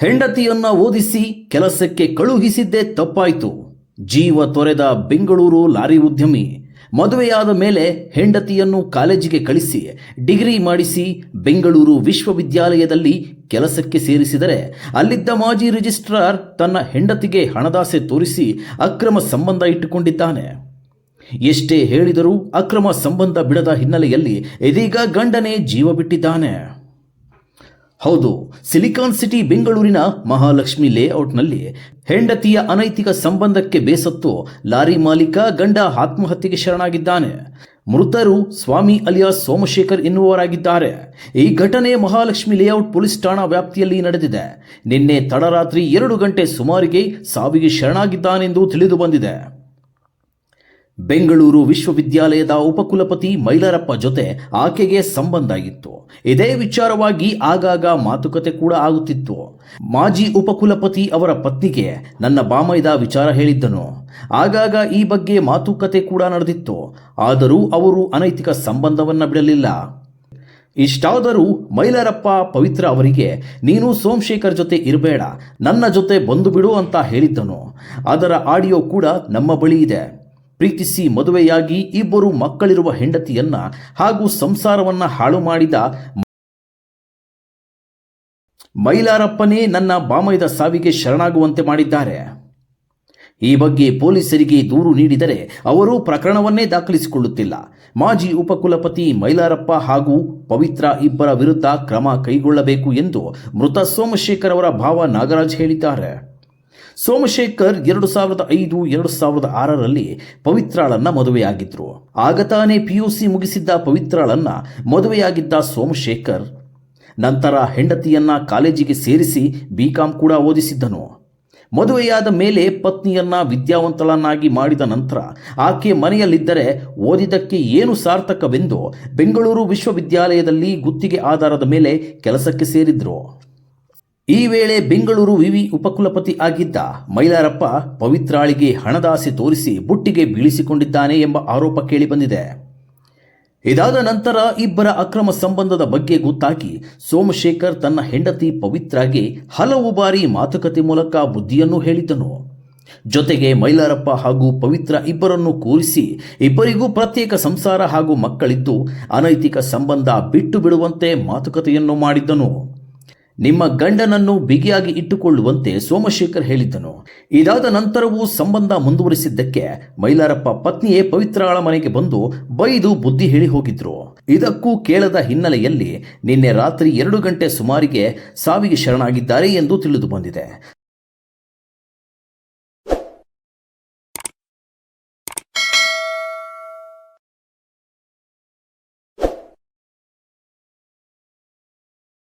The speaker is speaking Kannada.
ಹೆಂಡತಿಯನ್ನ ಓದಿಸಿ ಕೆಲಸಕ್ಕೆ ಕಳುಹಿಸಿದ್ದೇ ತಪ್ಪಾಯಿತು. ಜೀವ ತೊರೆದ ಬೆಂಗಳೂರು ಲಾರಿ ಉದ್ಯಮಿ ಮದುವೆಯಾದ ಮೇಲೆ ಹೆಂಡತಿಯನ್ನು ಕಾಲೇಜಿಗೆ ಕಳಿಸಿ ಡಿಗ್ರಿ ಮಾಡಿಸಿ ಬೆಂಗಳೂರು ವಿಶ್ವವಿದ್ಯಾಲಯದಲ್ಲಿ ಕೆಲಸಕ್ಕೆ ಸೇರಿಸಿದರೆ ಅಲ್ಲಿದ್ದ ಮಾಜಿ ರಿಜಿಸ್ಟ್ರಾರ್ ತನ್ನ ಹೆಂಡತಿಗೆ ಹಣದಾಸೆ ತೋರಿಸಿ ಅಕ್ರಮ ಸಂಬಂಧ ಇಟ್ಟುಕೊಂಡಿದ್ದಾನೆ. ಎಷ್ಟೇ ಹೇಳಿದರೂ ಅಕ್ರಮ ಸಂಬಂಧ ಬಿಡದ ಹಿನ್ನೆಲೆಯಲ್ಲಿ ಇದೀಗ ಗಂಡನೇ ಜೀವ ಬಿಟ್ಟಿದ್ದಾನೆ. ಹೌದು, ಸಿಲಿಕಾನ್ ಸಿಟಿ ಬೆಂಗಳೂರಿನ ಮಹಾಲಕ್ಷ್ಮಿ ಲೇಔಟ್ನಲ್ಲಿ ಹೆಂಡತಿಯ ಅನೈತಿಕ ಸಂಬಂಧಕ್ಕೆ ಬೇಸತ್ತು ಲಾರಿ ಮಾಲೀಕ ಗಂಡ ಆತ್ಮಹತ್ಯೆಗೆ ಶರಣಾಗಿದ್ದಾನೆ. ಮೃತರು ಸ್ವಾಮಿ ಅಲಿಯಾಸ್ ಸೋಮಶೇಖರ್ ಎನ್ನುವರಾಗಿದ್ದಾರೆ ಈ ಘಟನೆ ಮಹಾಲಕ್ಷ್ಮಿ ಲೇಔಟ್ ಪೊಲೀಸ್ ಠಾಣಾ ವ್ಯಾಪ್ತಿಯಲ್ಲಿ ನಡೆದಿದೆ. ನಿನ್ನೆ ತಡರಾತ್ರಿ ಎರಡು ಗಂಟೆ ಸುಮಾರಿಗೆ ಸಾವಿಗೆ ಶರಣಾಗಿದ್ದಾನೆಂದು ತಿಳಿದು ಬಂದಿದೆ. ಬೆಂಗಳೂರು ವಿಶ್ವವಿದ್ಯಾಲಯದ ಉಪಕುಲಪತಿ ಮೈಲಾರಪ್ಪ ಜೊತೆ ಆಕೆಗೆ ಸಂಬಂಧ ಇತ್ತು. ಇದೇ ವಿಚಾರವಾಗಿ ಆಗಾಗ ಮಾತುಕತೆ ಕೂಡ ಆಗುತ್ತಿತ್ತು. ಮಾಜಿ ಉಪಕುಲಪತಿ ಅವರ ಪತ್ನಿಗೆ ನನ್ನ ಬಾಮೈದ ವಿಚಾರ ಹೇಳಿದ್ದನು. ಆಗಾಗ ಈ ಬಗ್ಗೆ ಮಾತುಕತೆ ಕೂಡ ನಡೆದಿತ್ತು. ಆದರೂ ಅವರು ಅನೈತಿಕ ಸಂಬಂಧವನ್ನ ಬಿಡಲಿಲ್ಲ. ಇಷ್ಟಾದರೂ ಮೈಲಾರಪ್ಪ ಪವಿತ್ರ ಅವರಿಗೆ, ನೀನು ಸೋಮಶೇಖರ್ ಜೊತೆ ಇರಬೇಡ, ನನ್ನ ಜೊತೆ ಬಂದು ಬಿಡು ಅಂತ ಹೇಳಿದ್ದನು. ಅದರ ಆಡಿಯೋ ಕೂಡ ನಮ್ಮ ಬಳಿ ಇದೆ. ಪ್ರೀತಿಸಿ ಮದುವೆಯಾಗಿ ಇಬ್ಬರು ಮಕ್ಕಳಿರುವ ಹೆಂಡತಿಯನ್ನ ಹಾಗೂ ಸಂಸಾರವನ್ನ ಹಾಳು ಮಾಡಿದ ಮೈಲಾರಪ್ಪನೇ ನನ್ನ ಬಾಮಯದ ಸಾವಿಗೆ ಶರಣಾಗುವಂತೆ ಮಾಡಿದ್ದಾರೆ. ಈ ಬಗ್ಗೆ ಪೊಲೀಸರಿಗೆ ದೂರು ನೀಡಿದರೆ ಅವರು ಪ್ರಕರಣವನ್ನೇ ದಾಖಲಿಸಿಕೊಳ್ಳುತ್ತಿಲ್ಲ. ಮಾಜಿ ಉಪಕುಲಪತಿ ಮೈಲಾರಪ್ಪ ಹಾಗೂ ಪವಿತ್ರ ಇಬ್ಬರ ವಿರುದ್ಧ ಕ್ರಮ ಕೈಗೊಳ್ಳಬೇಕು ಎಂದು ಮೃತ ಸೋಮಶೇಖರ್ ಅವರ ಭಾವ ನಾಗರಾಜ್ ಹೇಳಿದ್ದಾರೆ. ಸೋಮಶೇಖರ್ ಎರಡು ಸಾವಿರದ ಐದು, ಎರಡು ಸಾವಿರದ ಆರರಲ್ಲಿ ಪವಿತ್ರಾಳನ್ನ ಮದುವೆಯಾಗಿದ್ರು. ಆಗ ತಾನೇ ಪಿಯುಸಿ ಮುಗಿಸಿದ್ದ ಪವಿತ್ರಾಳನ್ನ ಮದುವೆಯಾಗಿದ್ದ ಸೋಮಶೇಖರ್ ನಂತರ ಹೆಂಡತಿಯನ್ನ ಕಾಲೇಜಿಗೆ ಸೇರಿಸಿ ಬಿಕಾಂ ಕೂಡ ಓದಿಸಿದ್ದನು. ಮದುವೆಯಾದ ಮೇಲೆ ಪತ್ನಿಯನ್ನ ವಿದ್ಯಾವಂತಳನ್ನಾಗಿ ಮಾಡಿದ ನಂತರ ಆಕೆ ಮನೆಯಲ್ಲಿದ್ದರೆ ಓದಿದ್ದಕ್ಕೆ ಏನು ಸಾರ್ಥಕವೆಂದು ಬೆಂಗಳೂರು ವಿಶ್ವವಿದ್ಯಾಲಯದಲ್ಲಿ ಗುತ್ತಿಗೆ ಆಧಾರದ ಮೇಲೆ ಕೆಲಸಕ್ಕೆ ಸೇರಿದ್ರು. ಈ ವೇಳೆ ಬೆಂಗಳೂರು ವಿವಿ ಉಪಕುಲಪತಿ ಆಗಿದ್ದ ಮೈಲಾರಪ್ಪ ಪವಿತ್ರಾಳಿಗೆ ಹಣದಾಸೆ ತೋರಿಸಿ ಬುಟ್ಟಿಗೆ ಬೀಳಿಸಿಕೊಂಡಿದ್ದಾನೆ ಎಂಬ ಆರೋಪ ಕೇಳಿಬಂದಿದೆ ಇದಾದ ನಂತರ ಇಬ್ಬರ ಅಕ್ರಮ ಸಂಬಂಧದ ಬಗ್ಗೆ ಗೊತ್ತಾಗಿ ಸೋಮಶೇಖರ್ ತನ್ನ ಹೆಂಡತಿ ಪವಿತ್ರಾಗೆ ಹಲವು ಬಾರಿ ಮಾತುಕತೆ ಮೂಲಕ ಬುದ್ಧಿಯನ್ನು ಹೇಳಿದ್ದನು. ಜೊತೆಗೆ ಮೈಲಾರಪ್ಪ ಹಾಗೂ ಪವಿತ್ರ ಇಬ್ಬರನ್ನು ಕೂರಿಸಿ ಇಬ್ಬರಿಗೂ ಪ್ರತ್ಯೇಕ ಸಂಸಾರ ಹಾಗೂ ಮಕ್ಕಳಿದ್ದು ಅನೈತಿಕ ಸಂಬಂಧ ಬಿಟ್ಟು ಬಿಡುವಂತೆ ಮಾತುಕತೆಯನ್ನು ಮಾಡಿದ್ದನು. ನಿಮ್ಮ ಗಂಡನನ್ನು ಬಿಗಿಯಾಗಿ ಇಟ್ಟುಕೊಳ್ಳುವಂತೆ ಸೋಮಶೇಖರ್ ಹೇಳಿದ್ದನು. ಇದಾದ ನಂತರವೂ ಸಂಬಂಧ ಮುಂದುವರಿಸಿದ್ದಕ್ಕೆ ಮೈಲಾರಪ್ಪ ಪತ್ನಿಯೇ ಪವಿತ್ರಾಳ ಮನೆಗೆ ಬಂದು ಬೈದು ಬುದ್ಧಿ ಹೇಳಿ ಹೋಗಿದ್ರು. ಇದಕ್ಕೂ ಕೇಳದ ಹಿನ್ನೆಲೆಯಲ್ಲಿ ನಿನ್ನೆ ರಾತ್ರಿ ಎರಡು ಗಂಟೆ ಸುಮಾರಿಗೆ ಸಾವಿಗೆ ಶರಣಾಗಿದ್ದಾರೆ ಎಂದು ತಿಳಿದು ಬಂದಿದೆ.